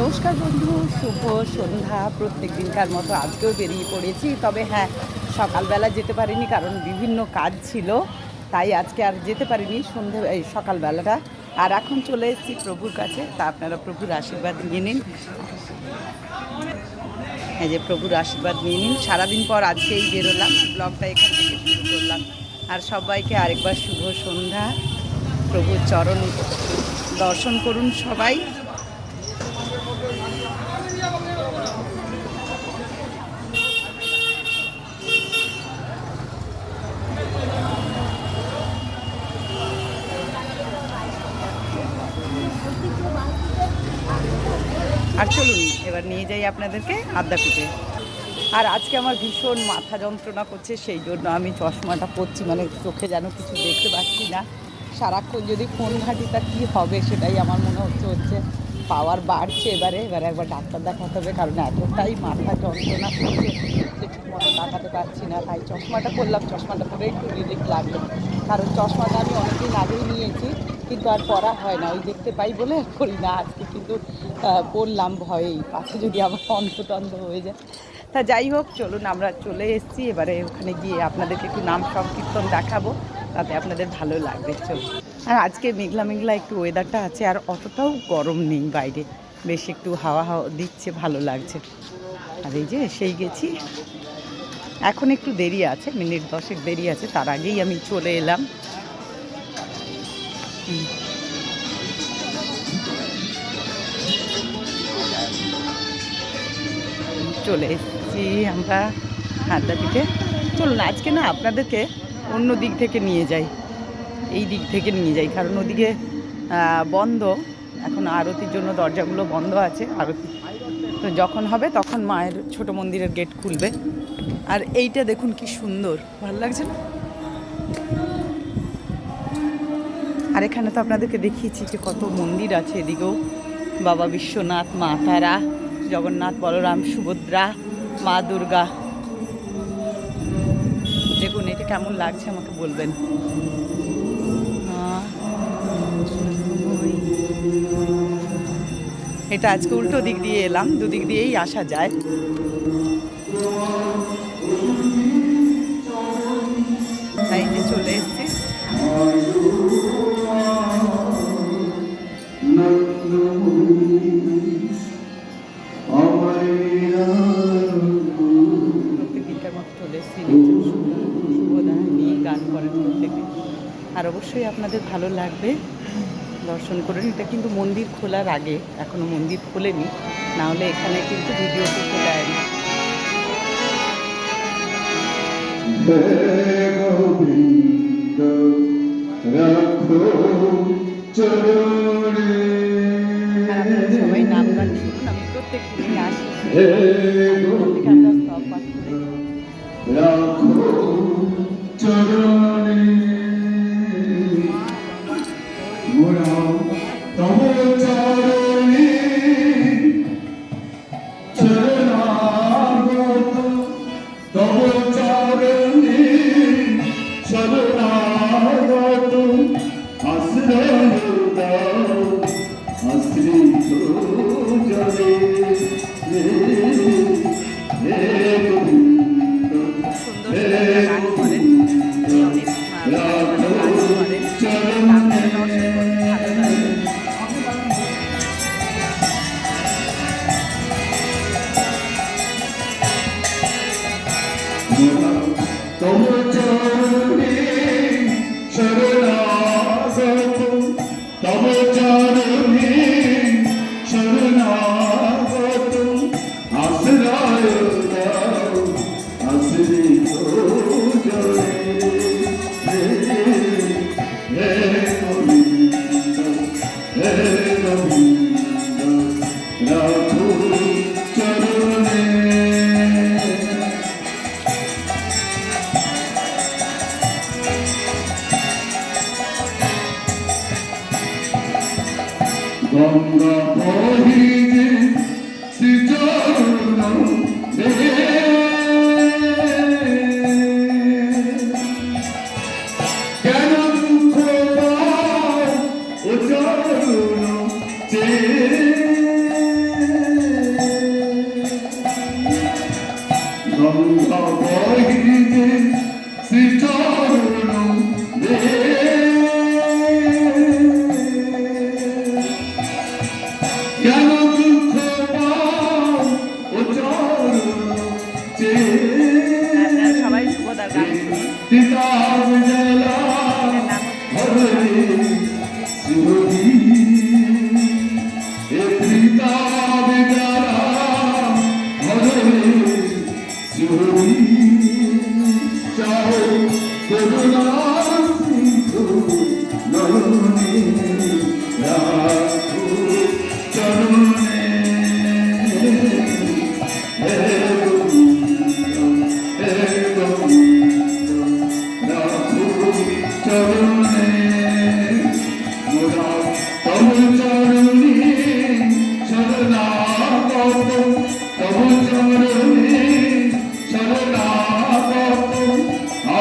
নমস্কার বন্ধু, শুভ সন্ধ্যা। প্রত্যেক দিনকার মতো আজকেও বেরিয়ে পড়েছি। তবে হ্যাঁ সকালবেলা যেতে পারিনি কারণ বিভিন্ন কাজ ছিল। তাই আজকে আর যেতে পারিনি সন্ধে, এই সকালবেলাটা। আর এখন চলে এসেছি প্রভুর কাছে। তা আপনারা প্রভুর আশীর্বাদ নিয়ে নিন। এই যে প্রভুর আশীর্বাদ নিয়ে নিন। সারাদিন পর আজকেই বেরোলাম। ব্লগটা এখান থেকে শুরু করলাম। আর সবাইকে আরেকবার শুভ সন্ধ্যা। প্রভুর চরণ দর্শন করুন সবাই। চলুন, এবার নিয়ে যাই আপনাদেরকে আদ্যাপীঠে আর আজকে আমার ভীষণ মাথা যন্ত্রণা করছে, সেই জন্য আমি চশমাটা পরছি মানে চোখে যেন কিছু দেখতে পাচ্ছি না। সারাক্ষণ যদি ফোন ঘাঁটি, তা কী হবে সেটাই আমার মনে হচ্ছে হচ্ছে পাওয়ার বাড়ছে এবারে। এবারে একবার ডাক্তার দেখাতে হবে, কারণ এতটাই মাথা যন্ত্রণা করছে যে ঠিক মতো তাকাতে পারছি না। তাই চশমাটা পরলাম, চশমাটা পরে একটু রিলিফ লাগল। কারণ চশমাটা আমি অনেকদিন আগেই নিয়েছি, কিন্তু আর পরা হয় না। ওই দেখতে পাই বলে করি না। আজকে কিন্তু পড়লাম ভয়েই। পাশে যদি আবার অন্ধ হয়ে যায়। তা যাই হোক, চলুন আমরা চলে এসেছি। এবারে ওখানে গিয়ে আপনাদেরকে একটু নাম সংকীর্তন দেখাবো। তাতে আপনাদের ভালো লাগবে। চলুন। আর আজকে মেঘলা মেঘলা একটু ওয়েদারটা আছে, আর অতটাও গরম নেই বাইরে। বেশ একটু হাওয়া হাওয়া দিচ্ছে, ভালো লাগছে। আর এই যে, সেই গেছি। এখন একটু দেরি আছে, মিনিট দশেক দেরি আছে, তার আগেই আমি চলে এলাম। চলে এসেছি আমরা হাতদাপিতে চলুন, আজকে না আপনাদেরকে অন্য দিক থেকে নিয়ে যাই। এই দিক থেকে নিয়ে যাই, কারণ ওদিকে বন্ধ। এখন আরতির জন্য দরজাগুলো বন্ধ আছে, আরতি। তো যখন হবে তখন মায়ের ছোট মন্দিরের গেট খুলবে। আর এইটা দেখুন কি সুন্দর। ভালো লাগছে না? আর এখানে তো আপনাদেরকে দেখিয়েছি যে কত মন্দির আছে এদিকেও। বাবা বিশ্বনাথ, মা তারা, জগন্নাথ, বলরাম, সুভদ্রা, মা দুর্গা। দেখুন, এটা কেমন লাগছে আমাকে বলবেন। এটা আজকে উল্টো দিক দিয়ে এলাম, দুদিক দিয়েই আসা যায়। প্রত্যেকদিন। আর অবশ্যই আপনাদের ভালো লাগবে দর্শন করুন। এটা কিন্তু মন্দির খোলার আগে, এখনও মন্দির খোলেনি। না হলে এখানে কিন্তু ভিডিও করতে গোবিন্দ রাখো চরণে সবাই নাম গান শুনুন আমি প্রত্যেক দিনই আসি হে করি রাখো সুন্দর গান করেন অনেক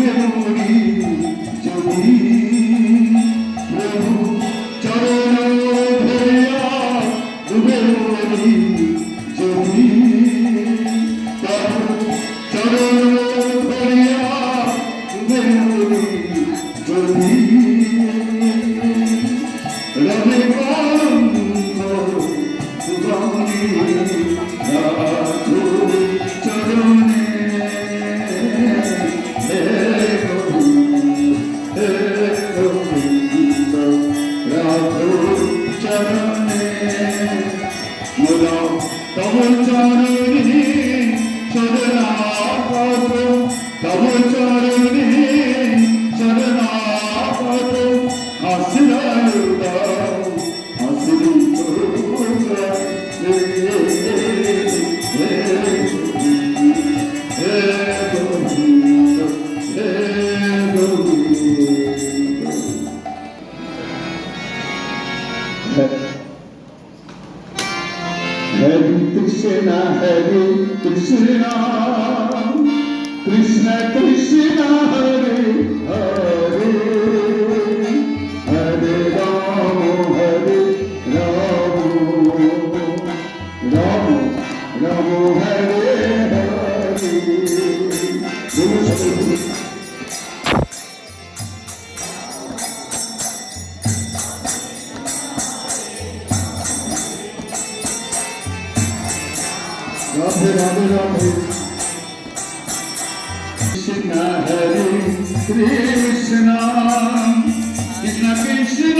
Yeah, চরণে চরণা তব চরণে রাধে রাধে রাধে কৃষ্ণ হরে কৃষ্ণ কৃষ্ণ কৃষ্ণ